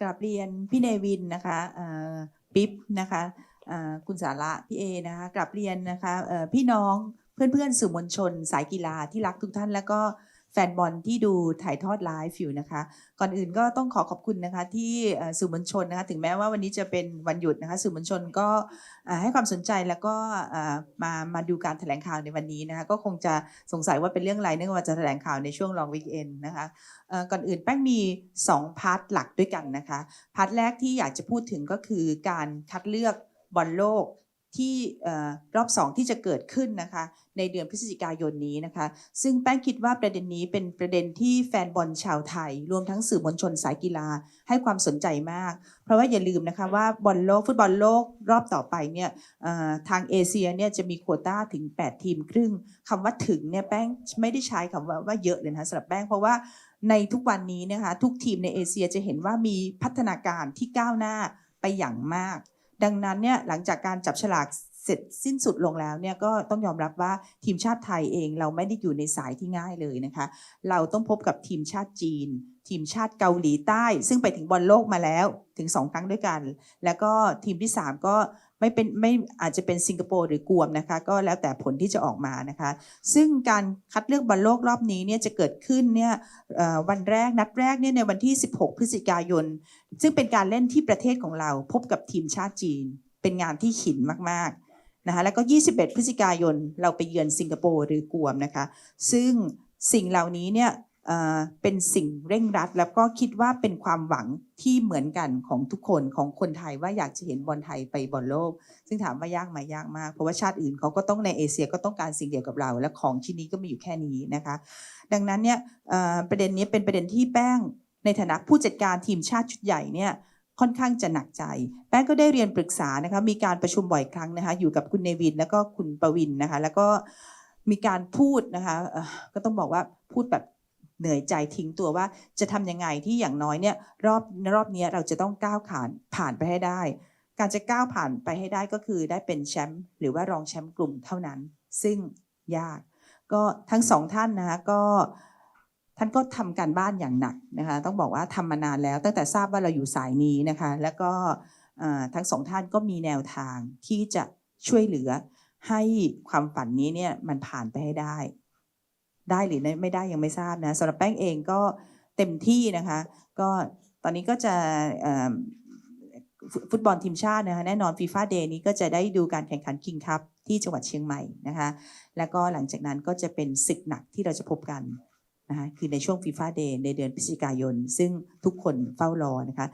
กราบเรียนพี่เนวินนะคะปิ๊บนะคะคุณสาระพี่เอนะคะกราบเรียนนะคะพี่น้องเพื่อนๆสื่อมวลชน สายกีฬาที่รักทุกท่านแล้วก็ แฟนบอลที่ดูถ่ายทอดไลฟ์อยู่นะคะ ก่อนอื่นก็ต้องขอขอบคุณนะคะที่สื่อมวลชนนะคะถึงแม้ว่าวันนี้จะเป็นวันหยุดนะคะสื่อมวลชนก็ให้ความสนใจแล้วก็มามาดูการแถลงข่าวในวันนี้นะคะก็คงจะสงสัยว่าเป็นเรื่องอะไรเนื่องจากว่าจะแถลงข่าวในช่วงลองวีคเอนนะคะก่อนอื่นแป้งมี 2 พาร์ทหลักด้วยกันนะคะ พาร์ทแรกที่อยากจะพูดถึงก็คือการคัดเลือกบอลโลก ที่เออรอบ2ที่จะเกิดขึ้นนะคะ ในเดือนพฤศจิกายนนี้นะคะ ซึ่งแป้งคิดว่าประเด็นนี้เป็นประเด็นที่แฟนบอลชาวไทย รวมทั้งสื่อมวลชนสายกีฬาให้ความสนใจมาก เพราะว่าอย่าลืมนะคะว่าบอลโลกฟุตบอลโลกรอบต่อไปเนี่ยทางเอเชียเนี่ยจะมีโควต้าถึง 8 ทีมครึ่งคำว่าถึงเนี่ยแป้งไม่ได้ใช้คำว่าว่าเยอะเลยนะสำหรับแป้งเพราะว่าในทุกวันนี้นะคะทุกทีมในเอเชียจะเห็นว่ามีพัฒนาการที่ก้าวหน้าไปอย่างมาก ดังนั้นเนี่ยหลังจากการจับฉลาก เสร็จสิ้นสุดลงแล้วเนี่ยก็ต้องยอมรับว่าทีมชาติไทยเองเราไม่ได้อยู่ในสายที่ง่ายเลยนะคะ เราต้องพบกับทีมชาติจีน ทีมชาติเกาหลีใต้ ซึ่งไปถึงบอลโลกมาแล้วถึง 2 ครั้งด้วยกัน แล้วก็ทีมที่ 3 ก็ไม่เป็นไม่อาจจะเป็นสิงคโปร์หรือกวมนะคะ ก็แล้วแต่ผลที่จะออกมานะคะ ซึ่งการคัดเลือกบอลโลกรอบนี้เนี่ยจะเกิดขึ้นเนี่ยวันแรกนัดแรกเนี่ยในวันที่ 16 พฤศจิกายน ซึ่งเป็นการเล่นที่ประเทศของเราพบกับทีมชาติจีน เป็นงานที่หินมากๆ นะคะแล้วก็ 21 พฤศจิกายนเราไปเยือนสิงคโปร์หรือกวมนะคะ ซึ่งสิ่งเหล่านี้เนี่ยเป็นสิ่งเร่งรัด แล้วก็คิดว่าเป็นความหวังที่เหมือนกันของทุกคนของคนไทยว่าอยากจะเห็นบอลไทยไปบอลโลก ซึ่งถามว่ายากไหมยากมาก เพราะว่าชาติอื่นเขาก็ต้องในเอเชียก็ต้องการสิ่งเดียวกับเรา และของชิ้นนี้ก็มีอยู่แค่นี้นะคะ ดังนั้นเนี่ยประเด็นนี้เป็นประเด็นที่แป้งในฐานะผู้จัดการทีมชาติชุดใหญ่เนี่ย ค่อนข้างจะหนักใจ แป้งก็ได้เรียนปรึกษานะคะมีการประชุมบ่อยครั้งนะคะ อยู่กับคุณเนวินแล้วก็คุณประวินนะคะ แล้วก็มีการพูดนะคะก็ต้องบอกว่าพูดแบบเหนื่อยใจทิ้งตัวว่าจะทำยังไงที่อย่างน้อยเนี่ยรอบรอบนี้เราจะต้องก้าวผ่านผ่านไปให้ได้ การจะก้าวผ่านไปให้ได้ก็คือได้เป็นแชมป์หรือว่ารองแชมป์กลุ่มเท่านั้น ซึ่งยาก ก็ทั้งสองท่านนะคะก็ ท่านก็ทำการบ้านอย่างหนักนะคะต้องบอกว่าทำมานานแล้ว ตั้งแต่ทราบว่าเราอยู่สายนี้นะคะแล้วก็ทั้งสองท่านก็มีแนวทางที่จะช่วยเหลือให้ความฝันนี้เนี่ยมันผ่านไปให้ได้ ได้หรือไม่ได้ยังไม่ทราบนะสำหรับแป้งเองก็เต็มที่นะคะก็ตอนนี้ก็จะฟุฟุตบอลทีมชาตินะคะแน่นอนฟีฟ่าเดย์นี้ก็จะได้ดูการแข่งขันคิงคัพที่จังหวัดเชียงใหม่นะคะแล้วก็หลังจากนั้นก็จะเป็นศึกหนักที่เราจะพบกัน นะคะคือในช่วงฟีฟ่าเดย์ในเดือนพฤศจิกายน ซึ่งทุกคนเฝ้ารอนะคะ